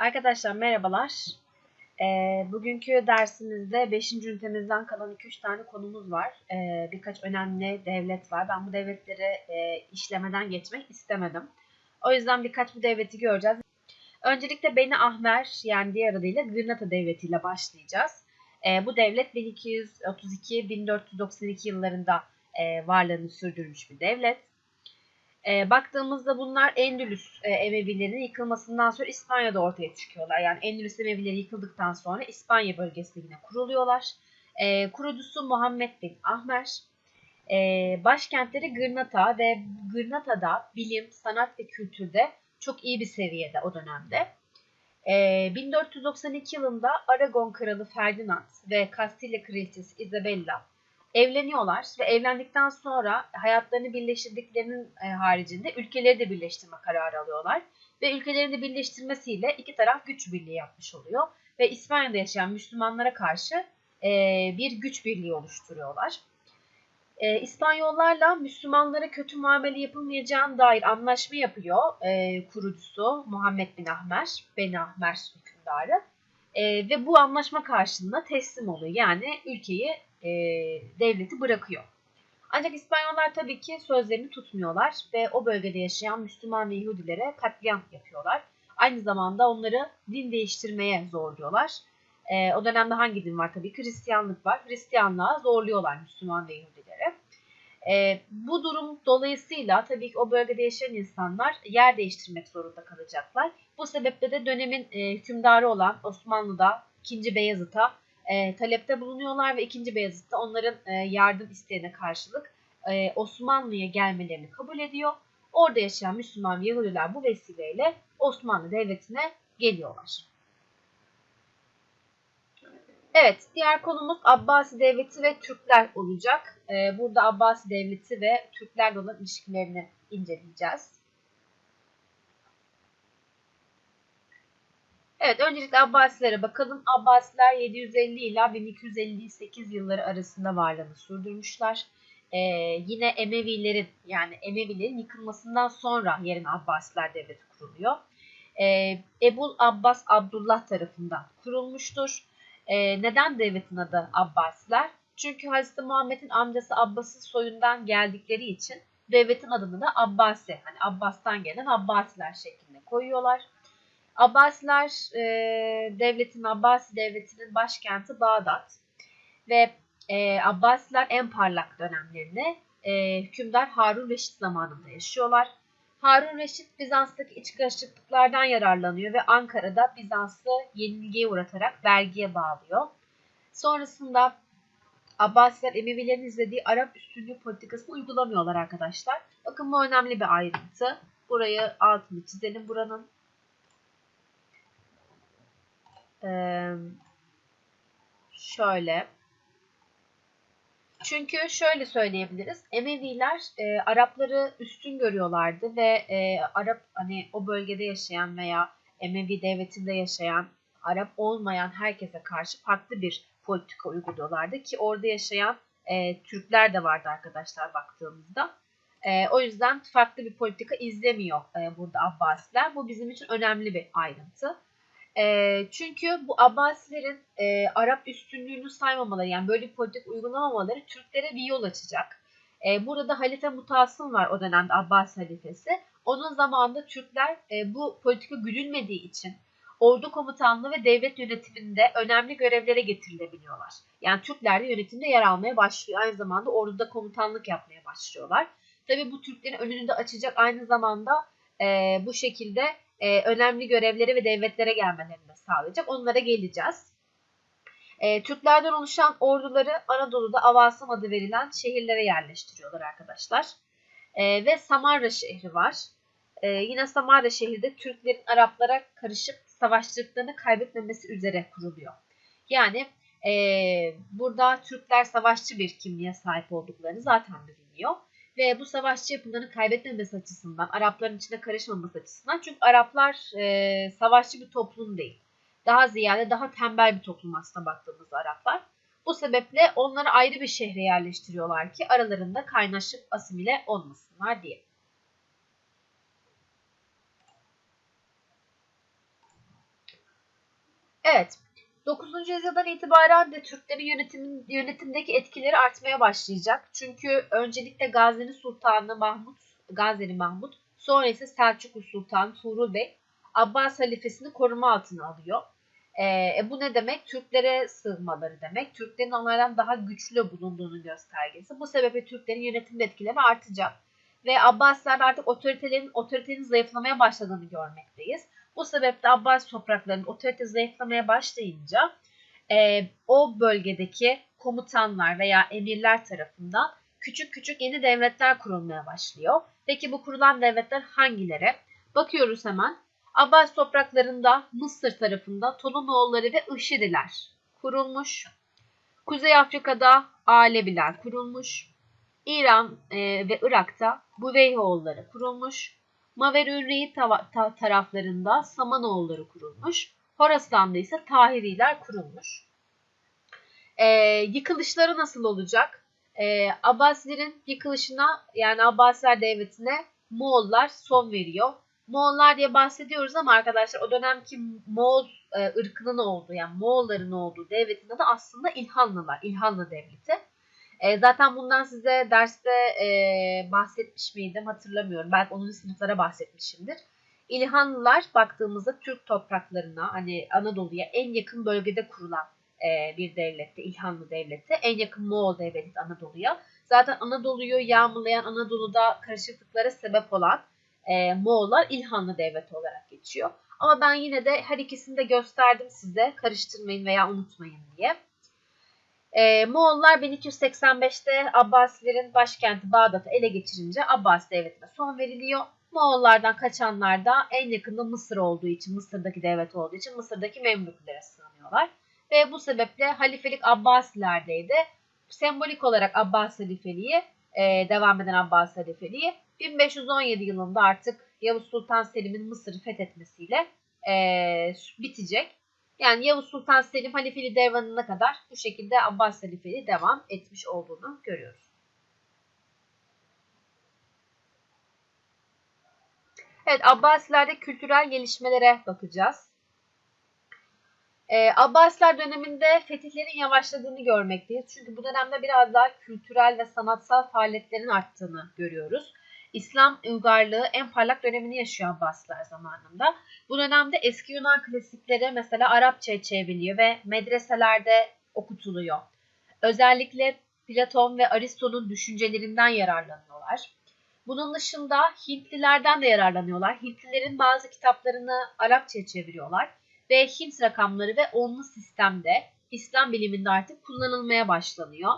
Arkadaşlar merhabalar. Ee, bugünkü dersimizde 5. ünitemizden kalan 2-3 tane konumuz var. Ee, birkaç önemli devlet var. Ben bu devletleri e, işlemeden geçmek istemedim. O yüzden birkaç bu devleti göreceğiz. Öncelikle Beni Ahmer yani diğer adıyla Gırnata Devleti ile başlayacağız. Ee, bu devlet 1232-1492 yıllarında e, varlığını sürdürmüş bir devlet. E, baktığımızda bunlar Endülüs e, Emevilerinin yıkılmasından sonra İspanya'da ortaya çıkıyorlar. Yani Endülüs Emevileri yıkıldıktan sonra İspanya bölgesinde yine kuruluyorlar. E, kurucusu Muhammed bin Ahmer. E, başkentleri Gırnata ve Gırnata'da bilim, sanat ve kültürde çok iyi bir seviyede o dönemde. E, 1492 yılında Aragon Kralı Ferdinand ve Kastilya Kraliçesi Isabella evleniyorlar ve evlendikten sonra hayatlarını birleştirdiklerinin e, haricinde ülkeleri de birleştirme kararı alıyorlar. Ve ülkelerini birleştirmesiyle iki taraf güç birliği yapmış oluyor. Ve İspanya'da yaşayan Müslümanlara karşı e, bir güç birliği oluşturuyorlar. E, İspanyollarla Müslümanlara kötü muamele yapılmayacağına dair anlaşma yapıyor kurucusu Muhammed bin Ahmer, Ben Ahmer hükümdarı. E, ve bu anlaşma karşılığında teslim oluyor. Yani ülkeyi e, devleti bırakıyor. Ancak İspanyollar tabii ki sözlerini tutmuyorlar ve o bölgede yaşayan Müslüman ve Yahudilere katliam yapıyorlar. Aynı zamanda onları din değiştirmeye zorluyorlar. E, o dönemde hangi din var tabii? Hristiyanlık var. Hristiyanlığa zorluyorlar Müslüman ve Yahudilere. E, bu durum dolayısıyla tabii ki o bölgede yaşayan insanlar yer değiştirmek zorunda kalacaklar. Bu sebeple de dönemin e, hükümdarı olan Osmanlı'da 2. Beyazıt'a e, talepte bulunuyorlar ve 2. Beyazıt da onların e, yardım isteğine karşılık e, Osmanlı'ya gelmelerini kabul ediyor. Orada yaşayan Müslüman Yahudiler bu vesileyle Osmanlı Devleti'ne geliyorlar. Evet, diğer konumuz Abbasi Devleti ve Türkler olacak. Ee, burada Abbasi Devleti ve Türklerle olan ilişkilerini inceleyeceğiz. Evet, öncelikle Abbasilere bakalım. Abbasiler 750 ila 1258 yılları arasında varlığını sürdürmüşler. Ee, yine Emevilerin yani Emevilerin yıkılmasından sonra yerine Abbasiler Devleti kuruluyor. Ee, Ebul Abbas Abdullah tarafından kurulmuştur. Ee, neden devletin adı Abbasiler? Çünkü Hazreti Muhammed'in amcası Abbas'ın soyundan geldikleri için devletin adını da Abbasi, hani Abbas'tan gelen Abbasiler şeklinde koyuyorlar. Abbasiler e, devletin, Abbasi devletinin başkenti Bağdat ve e, Abbasiler en parlak dönemlerinde e, hükümdar Harun Reşit zamanında yaşıyorlar. Harun Reşit Bizans'taki iç karışıklıklardan yararlanıyor ve Ankara'da Bizans'ı yenilgiye uğratarak vergiye bağlıyor. Sonrasında Abbasiler Emevilerin izlediği Arap üstünlüğü politikasını uygulamıyorlar arkadaşlar. Bakın bu önemli bir ayrıntı. Burayı altını çizelim buranın. Şöyle. Çünkü şöyle söyleyebiliriz. Emeviler e, Arapları üstün görüyorlardı ve e, Arap hani o bölgede yaşayan veya Emevi devletinde yaşayan Arap olmayan herkese karşı farklı bir politika uyguluyorlardı ki orada yaşayan e, Türkler de vardı arkadaşlar baktığımızda. E, o yüzden farklı bir politika izlemiyor e, burada Abbasiler. Bu bizim için önemli bir ayrıntı. E, çünkü bu Abbasilerin e, Arap üstünlüğünü saymamaları yani böyle bir politik uygulamamaları Türklere bir yol açacak. E, burada da Halife Mutasım var o dönemde Abbas halifesi. Onun zamanında Türkler e, bu politika güdülmediği için ordu komutanlığı ve devlet yönetiminde önemli görevlere getirilebiliyorlar. Yani Türkler de yönetimde yer almaya başlıyor. Aynı zamanda orduda komutanlık yapmaya başlıyorlar. Tabi bu Türklerin önünü de açacak aynı zamanda e, bu şekilde e, önemli görevlere ve devletlere gelmelerini de sağlayacak. Onlara geleceğiz. E, Türklerden oluşan orduları Anadolu'da Avasım adı verilen şehirlere yerleştiriyorlar arkadaşlar. E, ve Samarra şehri var. E, yine Samarra şehri de Türklerin Araplara karışıp savaşçılıklarını kaybetmemesi üzere kuruluyor. Yani e, burada Türkler savaşçı bir kimliğe sahip olduklarını zaten biliniyor ve bu savaşçı yapılarını kaybetmemesi açısından, Arapların içine karışmaması açısından çünkü Araplar e, savaşçı bir toplum değil. Daha ziyade daha tembel bir toplum aslında baktığımızda Araplar. Bu sebeple onları ayrı bir şehre yerleştiriyorlar ki aralarında kaynaşıp asimile olmasınlar diye. Evet. 9. yüzyıldan itibaren de Türklerin yönetimin, yönetimdeki etkileri artmaya başlayacak. Çünkü öncelikle Gazneli Sultanı Mahmut, Gazneli Mahmut, sonra ise Selçuklu Sultanı Tuğrul Bey Abbas halifesini koruma altına alıyor. E, e, bu ne demek? Türklere sığınmaları demek. Türklerin onlardan daha güçlü bulunduğunu göstergesi. Bu sebeple Türklerin yönetim etkileri artacak. Ve Abbasiler artık otoritelerin, otoritenin zayıflamaya başladığını görmekteyiz. Bu sebeple Abbas topraklarının otorite zayıflamaya başlayınca e, o bölgedeki komutanlar veya emirler tarafından küçük küçük yeni devletler kurulmaya başlıyor. Peki bu kurulan devletler hangileri? Bakıyoruz hemen. Abbas topraklarında Mısır tarafında Ptolemoğulları ve Işiriler kurulmuş. Kuzey Afrika'da Aleviler kurulmuş. İran e, ve Irak'ta Buveyhoğulları kurulmuş. Maverürri ta taraflarında Samanoğulları kurulmuş. Horasan'da ise Tahiriler kurulmuş. E, yıkılışları nasıl olacak? E, Abbasilerin yıkılışına yani Abbasiler devletine Moğollar son veriyor. Moğollar diye bahsediyoruz ama arkadaşlar o dönemki Moğol e, ırkının olduğu yani Moğolların olduğu devletin adı aslında İlhanlılar. İlhanlı devleti. E, zaten bundan size derste e, bahsetmiş miydim hatırlamıyorum. Belki 10. sınıflara bahsetmişimdir. İlhanlılar baktığımızda Türk topraklarına hani Anadolu'ya en yakın bölgede kurulan e, bir devlette, İlhanlı devleti. En yakın Moğol devleti Anadolu'ya. Zaten Anadolu'yu yağmalayan, Anadolu'da karışıklıklara sebep olan e, Moğollar İlhanlı devleti olarak geçiyor. Ama ben yine de her ikisini de gösterdim size. Karıştırmayın veya unutmayın diye. E, Moğollar 1285'te Abbasilerin başkenti Bağdat'ı ele geçirince Abbas devletine son veriliyor. Moğollardan kaçanlar da en yakında Mısır olduğu için, Mısır'daki devlet olduğu için Mısır'daki Memlüklere sığınıyorlar. Ve bu sebeple halifelik Abbasilerdeydi. Sembolik olarak Abbas halifeliği, e, devam eden Abbas halifeliği 1517 yılında artık Yavuz Sultan Selim'in Mısır'ı fethetmesiyle e, bitecek. Yani Yavuz Sultan Selim halifeli devranına kadar bu şekilde Abbas halifeliği devam etmiş olduğunu görüyoruz. Evet Abbasilerde kültürel gelişmelere bakacağız. Ee, Abbasiler döneminde fetihlerin yavaşladığını görmekteyiz. Çünkü bu dönemde biraz daha kültürel ve sanatsal faaliyetlerin arttığını görüyoruz. İslam uygarlığı en parlak dönemini yaşıyor Abbasiler zamanında. Bu dönemde eski Yunan klasikleri mesela Arapçaya çevriliyor ve medreselerde okutuluyor. Özellikle Platon ve Aristo'nun düşüncelerinden yararlanıyorlar. Bunun dışında Hintlilerden de yararlanıyorlar. Hintlilerin bazı kitaplarını Arapçaya çeviriyorlar ve Hint rakamları ve onlu sistemde İslam biliminde artık kullanılmaya başlanıyor.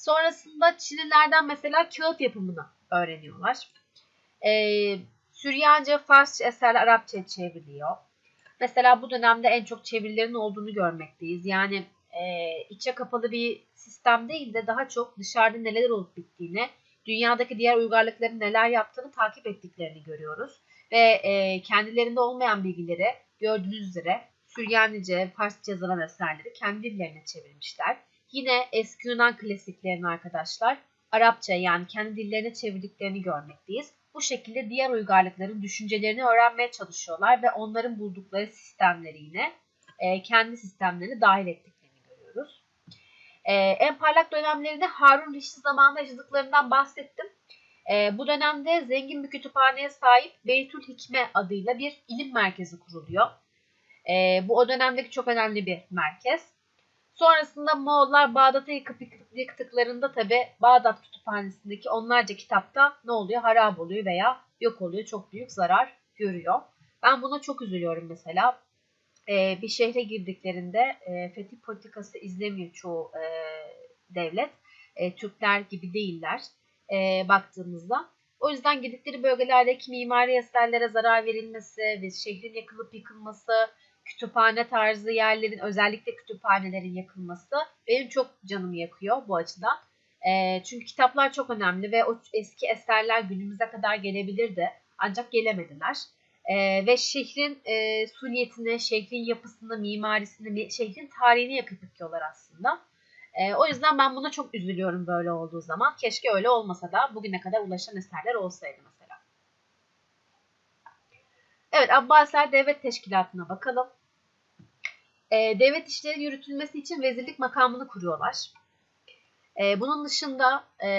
Sonrasında Çinlilerden mesela kağıt yapımını öğreniyorlar. Ee, Süryanca, Farsça eserler Arapçaya çevriliyor. Mesela bu dönemde en çok çevirilerin olduğunu görmekteyiz. Yani e, içe kapalı bir sistem değil de daha çok dışarıda neler olup bittiğini, dünyadaki diğer uygarlıkların neler yaptığını takip ettiklerini görüyoruz. Ve e, kendilerinde olmayan bilgileri gördüğünüz üzere Süryanice, Farsça yazılan eserleri kendi dillerine çevirmişler. Yine eski Yunan klasiklerini arkadaşlar Arapça yani kendi dillerine çevirdiklerini görmekteyiz. Bu şekilde diğer uygarlıkların düşüncelerini öğrenmeye çalışıyorlar ve onların buldukları sistemleri yine e, kendi sistemlerini dahil ettiklerini görüyoruz. E, en parlak dönemlerinde Harun Reşit zamanında yaşadıklarından bahsettim. E, bu dönemde zengin bir kütüphaneye sahip Beytül Hikme adıyla bir ilim merkezi kuruluyor. E, bu o dönemdeki çok önemli bir merkez. Sonrasında Moğollar Bağdat'ı yıkıp yıktıklarında tabi Bağdat kütüphanesindeki onlarca kitapta ne oluyor? Harap oluyor veya yok oluyor. Çok büyük zarar görüyor. Ben buna çok üzülüyorum mesela. Ee, bir şehre girdiklerinde e, fetih politikası izlemiyor çoğu e, devlet. E, Türkler gibi değiller e, baktığımızda. O yüzden girdikleri bölgelerdeki mimari eserlere zarar verilmesi ve şehrin yakılıp yıkılması, kütüphane tarzı yerlerin özellikle kütüphanelerin yakılması benim çok canımı yakıyor bu açıdan. E, çünkü kitaplar çok önemli ve o eski eserler günümüze kadar gelebilirdi ancak gelemediler. E, ve şehrin e, suniyetini, şehrin yapısını, mimarisini, şehrin tarihini yakıp yıkıyorlar aslında. E, o yüzden ben buna çok üzülüyorum böyle olduğu zaman. Keşke öyle olmasa da bugüne kadar ulaşan eserler olsaydı mesela. Evet Abbasiler Devlet Teşkilatı'na bakalım. E, devlet işleri yürütülmesi için vezirlik makamını kuruyorlar. E, bunun dışında e,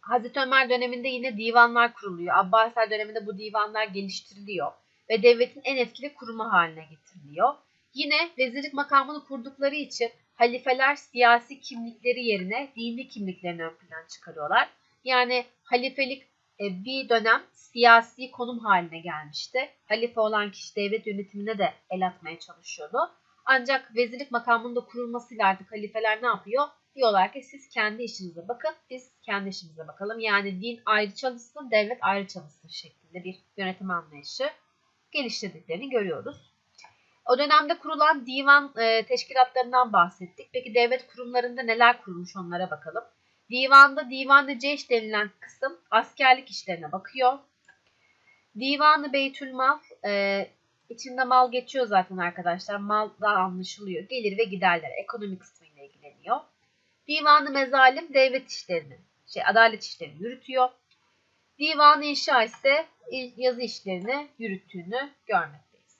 Hazreti Ömer döneminde yine divanlar kuruluyor. Abbasiler döneminde bu divanlar geliştiriliyor ve devletin en etkili kurumu haline getiriliyor. Yine vezirlik makamını kurdukları için halifeler siyasi kimlikleri yerine dini kimliklerini ön plana çıkarıyorlar. Yani halifelik bir dönem siyasi konum haline gelmişti. Halife olan kişi devlet yönetimine de el atmaya çalışıyordu. Ancak vezirlik makamında kurulmasıyla artık halifeler ne yapıyor? Diyorlar ki siz kendi işinize bakın, biz kendi işimize bakalım. Yani din ayrı çalışsın, devlet ayrı çalışsın şeklinde bir yönetim anlayışı geliştirdiklerini görüyoruz. O dönemde kurulan divan e, teşkilatlarından bahsettik. Peki devlet kurumlarında neler kurulmuş onlara bakalım. Divanda divanı ceş denilen kısım askerlik işlerine bakıyor. Divanı Beytülmal e, içinde mal geçiyor zaten arkadaşlar. Maldan anlaşılıyor. Gelir ve giderler ekonomi kısmıyla ilgileniyor. Divanı Mezalim devlet işlerini, şey adalet işlerini yürütüyor. Divanı İnşa ise yazı işlerini yürüttüğünü görmekteyiz.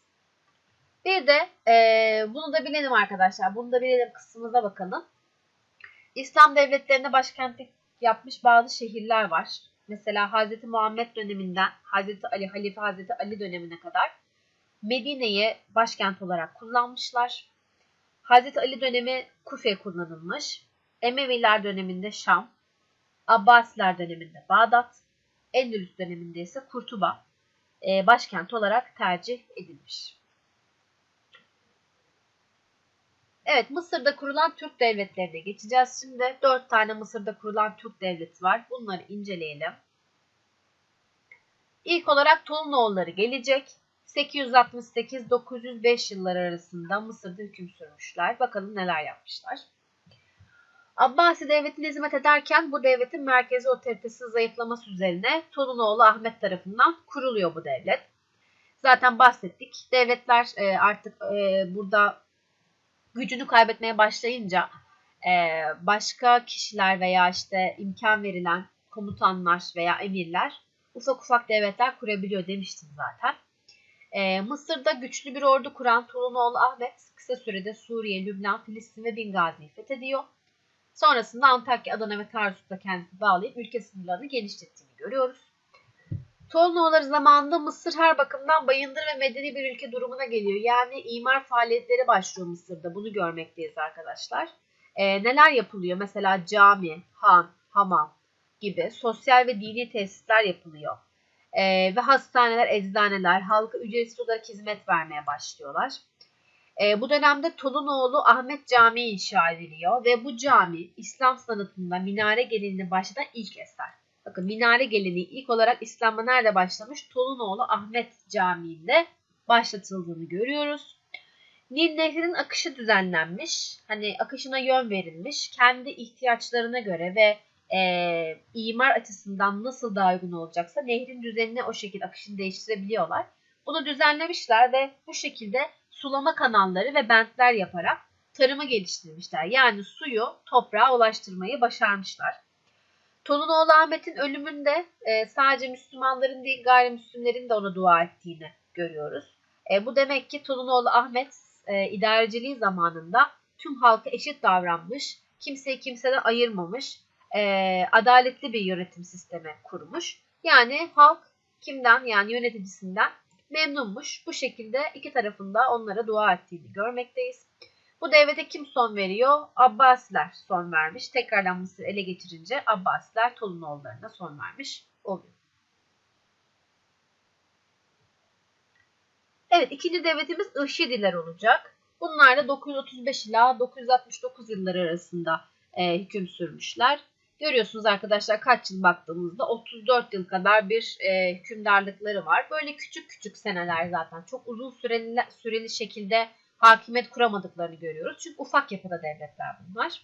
Bir de e, bunu da bilelim arkadaşlar. Bunu da bilelim kısmımıza bakalım. İslam devletlerine başkentlik yapmış bazı şehirler var. Mesela Hz. Muhammed döneminden Hz. Ali, Halife Hz. Ali dönemine kadar Medine'yi başkent olarak kullanmışlar. Hz. Ali dönemi Kufe kullanılmış. Emeviler döneminde Şam, Abbasiler döneminde Bağdat, Endülüs döneminde ise Kurtuba e, başkent olarak tercih edilmiş. Evet Mısır'da kurulan Türk devletlerine geçeceğiz. Şimdi 4 tane Mısır'da kurulan Türk devleti var. Bunları inceleyelim. İlk olarak Tolunoğulları gelecek. 868-905 yılları arasında Mısır'da hüküm sürmüşler. Bakalım neler yapmışlar. Abbasi devletine hizmet ederken bu devletin merkezi otoritesi zayıflaması üzerine Tolunoğlu Ahmet tarafından kuruluyor bu devlet. Zaten bahsettik. Devletler e, artık e, burada gücünü kaybetmeye başlayınca e, başka kişiler veya işte imkan verilen komutanlar veya emirler ufak ufak devletler kurabiliyor demiştim zaten. Mısır'da güçlü bir ordu kuran Tolunoğlu Ahmet kısa sürede Suriye, Lübnan, Filistin ve Bingazi'yi fethediyor. Sonrasında Antakya, Adana ve Tarsus'ta kendini bağlayıp ülke sınırlarını genişlettiğini görüyoruz. Tolnoğulları zamanında Mısır her bakımdan bayındır ve medeni bir ülke durumuna geliyor. Yani imar faaliyetleri başlıyor Mısır'da. Bunu görmekteyiz arkadaşlar. Ee, neler yapılıyor? Mesela cami, han, hamam gibi sosyal ve dini tesisler yapılıyor. Ee, ve hastaneler, eczaneler halka ücretsiz olarak hizmet vermeye başlıyorlar. E, bu dönemde Tolunoğlu Ahmet Camii inşa ediliyor ve bu cami İslam sanatında minare geleneğini başlatan ilk eser. Bakın minare geleneği ilk olarak İslam'a nerede başlamış? Tolunoğlu Ahmet Camii'nde başlatıldığını görüyoruz. Nil Nehri'nin akışı düzenlenmiş. Hani akışına yön verilmiş. Kendi ihtiyaçlarına göre ve e, imar açısından nasıl daha uygun olacaksa nehrin düzenini o şekilde akışını değiştirebiliyorlar. Bunu düzenlemişler ve bu şekilde sulama kanalları ve bentler yaparak tarımı geliştirmişler. Yani suyu toprağa ulaştırmayı başarmışlar. Tolunoğlu Ahmet'in ölümünde e, sadece Müslümanların değil gayrimüslimlerin de ona dua ettiğini görüyoruz. E, bu demek ki Tolunoğlu Ahmet e, idareciliği zamanında tüm halka eşit davranmış, kimseyi kimseden ayırmamış, e, adaletli bir yönetim sistemi kurmuş. Yani halk kimden yani yöneticisinden memnunmuş. Bu şekilde iki tarafında onlara dua ettiğini görmekteyiz. Bu devlete kim son veriyor? Abbasiler son vermiş. Tekrardan Mısır ele geçirince Abbasiler Tolunoğullarına son vermiş oluyor. Evet ikinci devletimiz Işidiler olacak. Bunlar da 935 ila 969 yılları arasında e, hüküm sürmüşler. Görüyorsunuz arkadaşlar kaç yıl baktığımızda 34 yıl kadar bir e, hükümdarlıkları var. Böyle küçük küçük seneler zaten çok uzun süreli, süreli şekilde hakimiyet kuramadıklarını görüyoruz. Çünkü ufak yapıda devletler bunlar.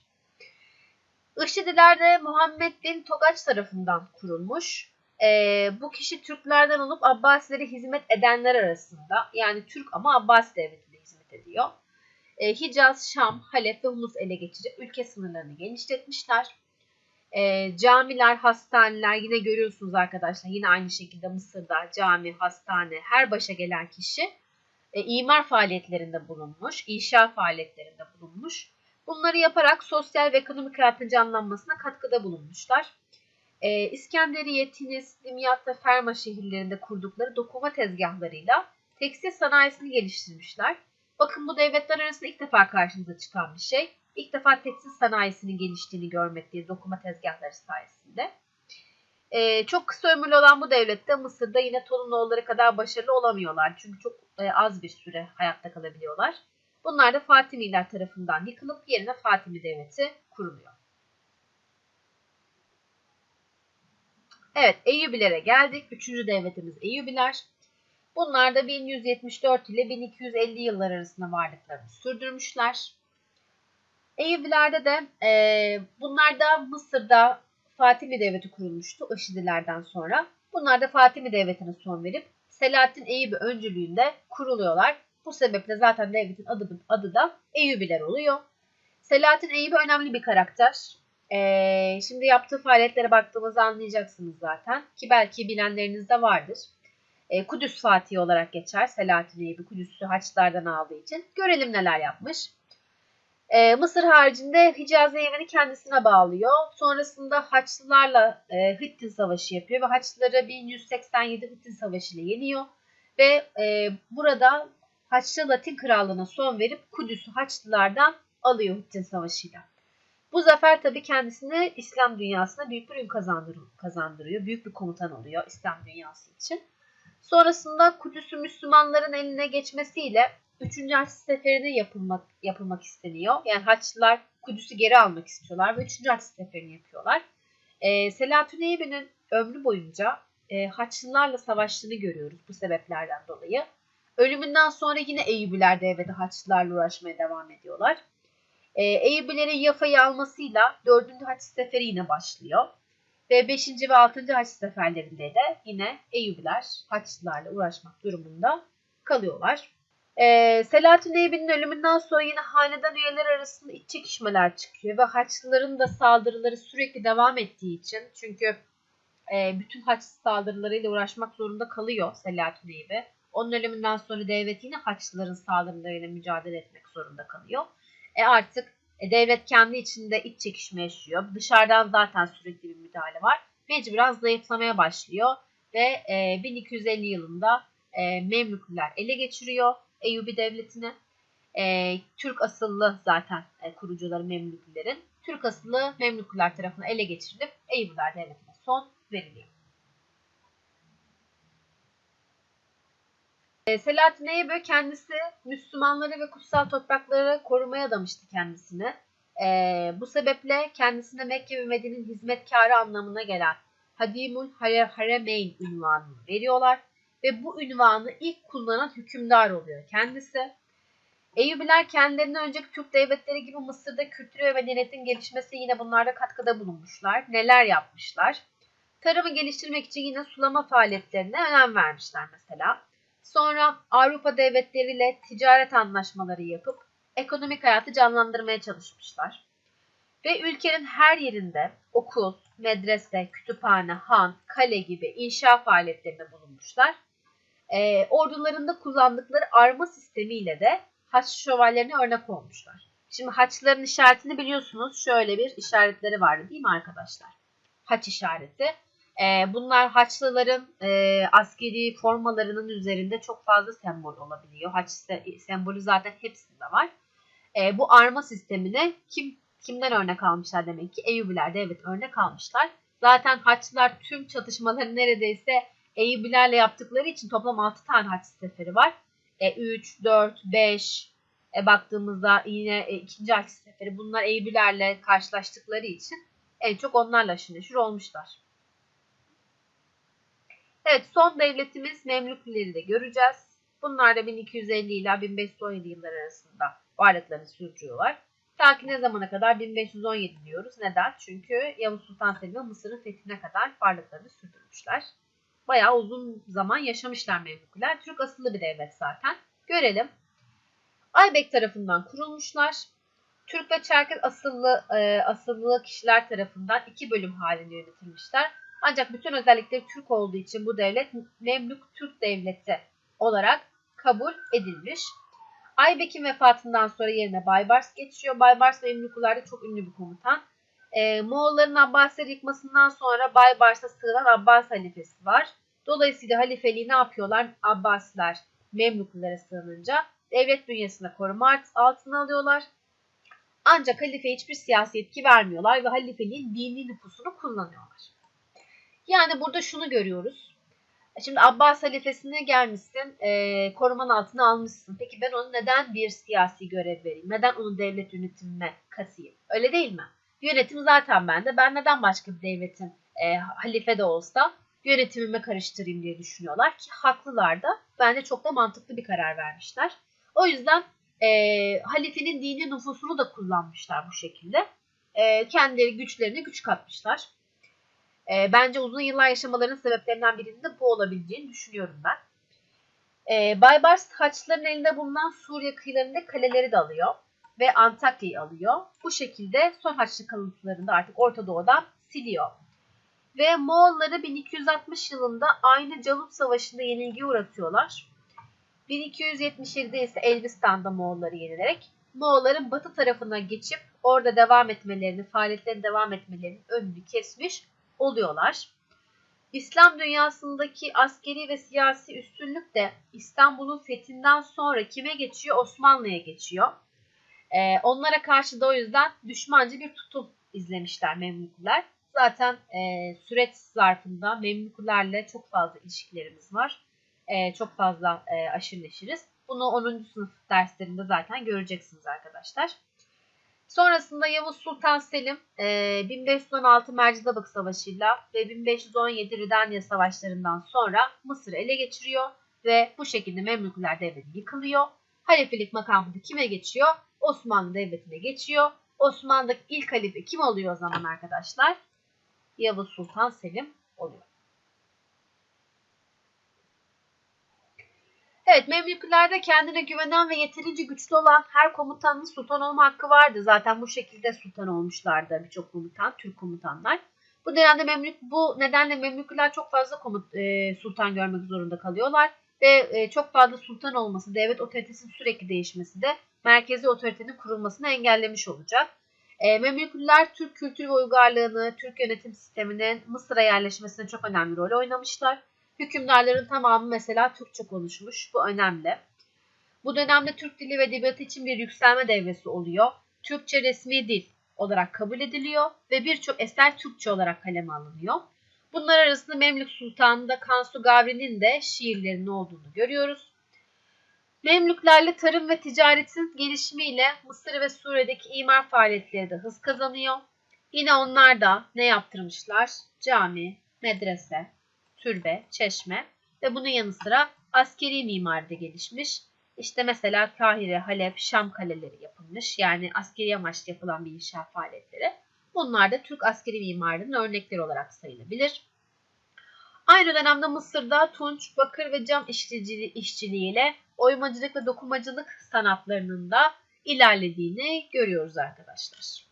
Işidiler de Muhammed bin Togaç tarafından kurulmuş. E, bu kişi Türklerden olup Abbasilere hizmet edenler arasında yani Türk ama Abbas devletine hizmet ediyor. E, Hicaz, Şam, Halep ve Humus ele geçirip ülke sınırlarını genişletmişler. E, camiler, hastaneler yine görüyorsunuz arkadaşlar. Yine aynı şekilde Mısır'da cami, hastane her başa gelen kişi e, imar faaliyetlerinde bulunmuş, inşa faaliyetlerinde bulunmuş. Bunları yaparak sosyal ve ekonomik hayatın canlanmasına katkıda bulunmuşlar. E, İskenderiye, Tinis, Limyat ve Ferma şehirlerinde kurdukları dokuma tezgahlarıyla tekstil sanayisini geliştirmişler. Bakın bu devletler arasında ilk defa karşımıza çıkan bir şey. İlk defa tekstil sanayisinin geliştiğini görmekteyiz dokuma tezgahları sayesinde. Ee, çok kısa ömürlü olan bu devlette Mısır'da yine Tolunoğulları kadar başarılı olamıyorlar. Çünkü çok e, az bir süre hayatta kalabiliyorlar. Bunlar da Fatimiler tarafından yıkılıp yerine Fatimi Devleti kuruluyor. Evet Eyyubilere geldik. Üçüncü devletimiz Eyyubiler. Bunlar da 1174 ile 1250 yıllar arasında varlıklarını sürdürmüşler. Eyyubilerde de e, bunlar da Mısır'da Fatimi Devleti kurulmuştu Işidilerden sonra. Bunlar da Fatimi Devleti'ne son verip Selahattin Eyyubi öncülüğünde kuruluyorlar. Bu sebeple zaten devletin adı, adı da Eyyubiler oluyor. Selahattin Eyyubi önemli bir karakter. Ee, şimdi yaptığı faaliyetlere baktığımızda anlayacaksınız zaten. Ki belki bilenleriniz de vardır. Ee, Kudüs Fatih olarak geçer. Selahattin Eyyubi Kudüs'ü Haçlılardan aldığı için. Görelim neler yapmış. Ee, Mısır haricinde Hicaz Yemen'i kendisine bağlıyor. Sonrasında Haçlılarla e, Hittin Savaşı yapıyor ve Haçlıları 1187 Hittin Savaşı ile yeniyor. Ve e, burada Haçlı Latin Krallığı'na son verip Kudüs'ü Haçlılardan alıyor Hittin Savaşı'yla. Bu zafer tabii kendisine İslam dünyasına büyük bir ün kazandırıyor. Büyük bir komutan oluyor İslam dünyası için. Sonrasında Kudüs'ü Müslümanların eline geçmesiyle 3. Haç Seferi'ne yapılmak, yapılmak isteniyor. Yani Haçlılar Kudüs'ü geri almak istiyorlar ve 3. Haç Seferi'ni yapıyorlar. E, Selahattin Eyyubi'nin ömrü boyunca e, Haçlılarla savaştığını görüyoruz bu sebeplerden dolayı. Ölümünden sonra yine Eyyubiler devleti Haçlılarla uğraşmaya devam ediyorlar. E, Eyyubilerin Yafa'yı almasıyla 4. Haç Seferi yine başlıyor. Ve 5. ve 6. Haç Seferlerinde de yine Eyyubiler Haçlılarla uğraşmak durumunda kalıyorlar. Ee, Selahattin Eyüp'ün ölümünden sonra yine hanedan üyeleri arasında iç çekişmeler çıkıyor ve Haçlıların da saldırıları sürekli devam ettiği için çünkü e, bütün Haç saldırılarıyla uğraşmak zorunda kalıyor Selahattin Eyüp'e. Onun ölümünden sonra devlet yine Haçlıların saldırılarıyla mücadele etmek zorunda kalıyor. E artık e, devlet kendi içinde iç çekişme yaşıyor. Dışarıdan zaten sürekli bir müdahale var. Mecburen zayıflamaya başlıyor ve e, 1250 yılında e, Memlükler ele geçiriyor Eyyubi Devleti'ne. E, Türk asıllı zaten e, kurucuları Memlüklerin. Türk asıllı Memlükler tarafından ele geçirilip Eyyubiler Devleti'ne son veriliyor. E, Selahattin Eyyubi kendisi Müslümanları ve kutsal toprakları korumaya adamıştı kendisini. E, bu sebeple kendisine Mekke ve Medine'nin hizmetkarı anlamına gelen Hadimul Haremeyn ünvanını veriyorlar ve bu ünvanı ilk kullanan hükümdar oluyor kendisi. Eyyubiler kendilerinden önceki Türk devletleri gibi Mısır'da kültür ve medeniyetin gelişmesi yine bunlarda katkıda bulunmuşlar. Neler yapmışlar? Tarımı geliştirmek için yine sulama faaliyetlerine önem vermişler mesela. Sonra Avrupa devletleriyle ticaret anlaşmaları yapıp ekonomik hayatı canlandırmaya çalışmışlar. Ve ülkenin her yerinde okul, medrese, kütüphane, han, kale gibi inşa faaliyetlerinde bulunmuşlar e, ordularında kullandıkları arma sistemiyle de Haç şövalyelerine örnek olmuşlar. Şimdi Haçların işaretini biliyorsunuz. Şöyle bir işaretleri vardı değil mi arkadaşlar? Haç işareti. E, bunlar Haçlıların e, askeri formalarının üzerinde çok fazla sembol olabiliyor. Haç sembolü zaten hepsinde var. E, bu arma sistemine kim kimden örnek almışlar demek ki? Eyyubiler devlet örnek almışlar. Zaten Haçlılar tüm çatışmaları neredeyse Eyyubilerle yaptıkları için toplam 6 tane haç seferi var. E, 3, 4, 5 e, baktığımızda yine e, ikinci haç seferi. Bunlar Eyyubilerle karşılaştıkları için en çok onlarla aşırı olmuşlar. Evet son devletimiz Memlüklileri de göreceğiz. Bunlar da 1250 ile 1517 yıllar arasında varlıklarını sürdürüyorlar. Ta ki ne zamana kadar 1517 diyoruz. Neden? Çünkü Yavuz Sultan Selim Mısır'ın fethine kadar varlıklarını sürdürmüşler bayağı uzun zaman yaşamışlar Memlükler. Türk asıllı bir devlet zaten. Görelim. Aybek tarafından kurulmuşlar. Türk ve Çerkez asıllı, e, asıllı kişiler tarafından iki bölüm halinde yönetilmişler. Ancak bütün özellikleri Türk olduğu için bu devlet Memlük Türk Devleti olarak kabul edilmiş. Aybek'in vefatından sonra yerine Baybars geçiyor. Baybars Memlükular'da çok ünlü bir komutan. Ee, Moğolların Abbasileri yıkmasından sonra Baybars'a sığınan Abbas halifesi var. Dolayısıyla halifeliği ne yapıyorlar? Abbasiler Memlükulara sığınınca devlet bünyesinde koruma altına alıyorlar. Ancak halife hiçbir siyasi etki vermiyorlar ve halifeliğin dini nüfusunu kullanıyorlar. Yani burada şunu görüyoruz. Şimdi Abbas halifesine gelmişsin, e, koruman altına almışsın. Peki ben onu neden bir siyasi görev vereyim? Neden onu devlet yönetimine katayım? Öyle değil mi? Yönetim zaten bende. Ben neden başka bir devletin e, halife de olsa yönetimime karıştırayım diye düşünüyorlar ki haklılar da. Bence çok da mantıklı bir karar vermişler. O yüzden e, halifenin dini nüfusunu da kullanmışlar bu şekilde. E, kendileri güçlerine güç katmışlar. E, bence uzun yıllar yaşamalarının sebeplerinden birinin de bu olabileceğini düşünüyorum ben. E, Baybars Haçlıların elinde bulunan Suriye kıyılarında kaleleri de alıyor ve Antakya'yı alıyor. Bu şekilde son Haçlı kalıntılarını artık Orta Doğu'dan siliyor. Ve Moğolları 1260 yılında aynı Calup Savaşı'nda yenilgiye uğratıyorlar. 1277'de ise Elbistan'da Moğolları yenilerek Moğolların batı tarafına geçip orada devam etmelerini, faaliyetlerin devam etmelerinin önünü kesmiş oluyorlar. İslam dünyasındaki askeri ve siyasi üstünlük de İstanbul'un fethinden sonra kime geçiyor? Osmanlı'ya geçiyor. Ee, onlara karşı da o yüzden düşmancı bir tutum izlemişler Memlükler. Zaten e, süreç zarfında Memlüklerle çok fazla ilişkilerimiz var. E, çok fazla e, aşırı. Bunu 10. sınıf derslerinde zaten göreceksiniz arkadaşlar. Sonrasında Yavuz Sultan Selim e, 1516 Mercidabık Savaşı'yla ve 1517 Ridaniye Savaşları'ndan sonra Mısır'ı ele geçiriyor ve bu şekilde Memlükler Devleti yıkılıyor. Halifelik makamı da kime geçiyor? Osmanlı Devleti'ne geçiyor. Osmanlı'daki ilk halife kim oluyor o zaman arkadaşlar? Yavuz Sultan Selim oluyor. Evet Memlüklerde kendine güvenen ve yeterince güçlü olan her komutanın sultan olma hakkı vardı. Zaten bu şekilde sultan olmuşlardı birçok komutan, Türk komutanlar. Bu dönemde Memlük, bu nedenle Memlükler çok fazla komut, e, sultan görmek zorunda kalıyorlar. Ve e, çok fazla sultan olması, devlet otoritesinin sürekli değişmesi de merkezi otoritenin kurulmasını engellemiş olacak. E, Memlükliler Türk kültür ve uygarlığını, Türk yönetim sisteminin Mısır'a yerleşmesine çok önemli rol oynamışlar. Hükümdarların tamamı mesela Türkçe konuşmuş. Bu önemli. Bu dönemde Türk dili ve edebiyatı için bir yükselme devresi oluyor. Türkçe resmi dil olarak kabul ediliyor ve birçok eser Türkçe olarak kaleme alınıyor. Bunlar arasında Memlük Sultanı'nda Kansu Gavri'nin de şiirlerinin olduğunu görüyoruz. Memlüklerle tarım ve ticaretin gelişimiyle Mısır ve Suriye'deki imar faaliyetleri de hız kazanıyor. Yine onlar da ne yaptırmışlar? Cami, medrese, türbe, çeşme ve bunun yanı sıra askeri mimari de gelişmiş. İşte mesela Kahire, Halep, Şam kaleleri yapılmış. Yani askeri amaçlı yapılan bir inşaat faaliyetleri. Bunlar da Türk askeri mimarinin örnekleri olarak sayılabilir. Aynı dönemde Mısır'da tunç, bakır ve cam işçiliği, işçiliğiyle oymacılık ve dokumacılık sanatlarının da ilerlediğini görüyoruz arkadaşlar.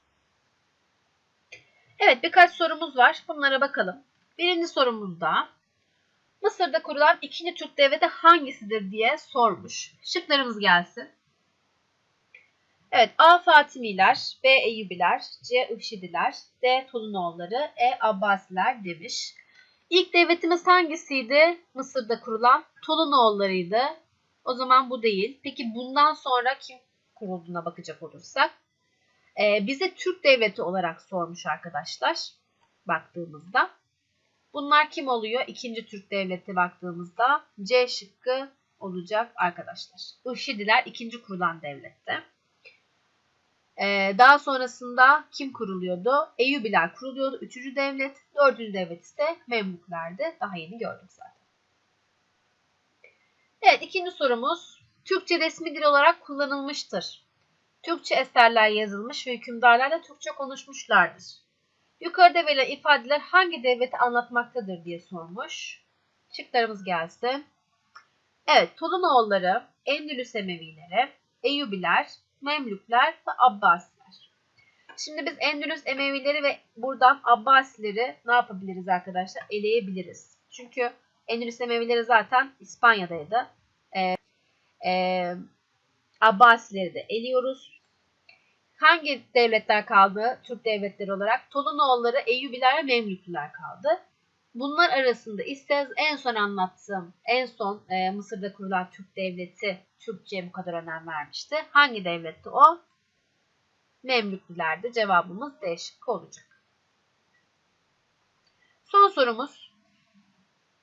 Evet birkaç sorumuz var. Bunlara bakalım. Birinci sorumuzda Mısır'da kurulan ikinci Türk devleti hangisidir diye sormuş. Şıklarımız gelsin. Evet A. Fatimiler, B. Eyyubiler, C. Ifşidiler, D. Tolunoğulları, E. Abbasiler demiş. İlk devletimiz hangisiydi? Mısır'da kurulan Tolunoğullarıydı. O zaman bu değil. Peki bundan sonra kim kurulduğuna bakacak olursak. Ee, bize Türk devleti olarak sormuş arkadaşlar. Baktığımızda. Bunlar kim oluyor? İkinci Türk devleti baktığımızda C şıkkı olacak arkadaşlar. Ifşidiler ikinci kurulan devlette. Ee, daha sonrasında kim kuruluyordu? Eyyubiler kuruluyordu. Üçüncü devlet. Dördüncü devlet ise Memlüklerdi. Daha yeni gördük zaten. Evet ikinci sorumuz. Türkçe resmi dil olarak kullanılmıştır. Türkçe eserler yazılmış ve hükümdarlar da Türkçe konuşmuşlardır. Yukarıda verilen ifadeler hangi devleti anlatmaktadır diye sormuş. Şıklarımız gelsin. Evet, Tolunoğulları, Endülüs Emevileri, Eyyubiler, Memlükler ve Abbasiler. Şimdi biz Endülüs Emevileri ve buradan Abbasileri ne yapabiliriz arkadaşlar? Eleyebiliriz. Çünkü Endülüs Emevileri zaten İspanya'daydı. Ee, Ee, Abbasileri de eliyoruz. Hangi devletler kaldı Türk devletleri olarak? Tolunoğulları, Eyyubiler ve Memlüklüler kaldı. Bunlar arasında ise en son anlattığım, en son e, Mısır'da kurulan Türk devleti Türkçe'ye bu kadar önem vermişti. Hangi devletti o? Memlüklülerdi. Cevabımız D şıkkı olacak. Son sorumuz.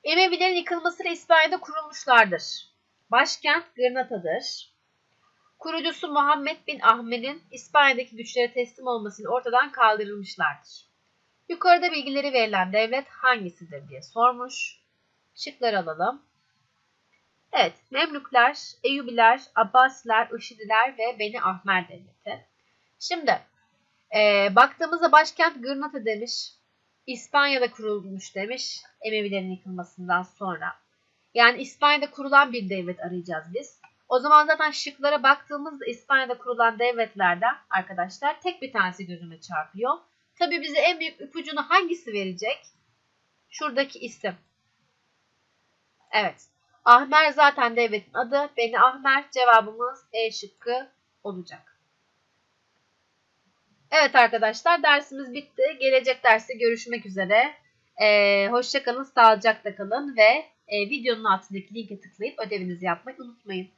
Emevilerin yıkılmasıyla İspanya'da kurulmuşlardır. Başkent Granada'dır. Kurucusu Muhammed bin Ahmet'in İspanya'daki güçlere teslim olmasıyla ortadan kaldırılmışlardır. Yukarıda bilgileri verilen devlet hangisidir diye sormuş. Şıkları alalım. Evet, Memlükler, Eyyubiler, Abbasiler, Işidiler ve Beni Ahmer devleti. Şimdi e, baktığımızda başkent Gırnata demiş. İspanya'da kurulmuş demiş Emevilerin yıkılmasından sonra. Yani İspanya'da kurulan bir devlet arayacağız biz. O zaman zaten şıklara baktığımızda İspanya'da kurulan devletlerden arkadaşlar tek bir tanesi gözüme çarpıyor. Tabii bize en büyük ipucunu hangisi verecek? Şuradaki isim. Evet. Ahmer zaten devletin adı. Beni Ahmer cevabımız E şıkkı olacak. Evet arkadaşlar dersimiz bitti. Gelecek derste görüşmek üzere. Ee, Hoşçakalın, sağlıcakla kalın ve e, videonun altındaki linke tıklayıp ödevinizi yapmayı unutmayın.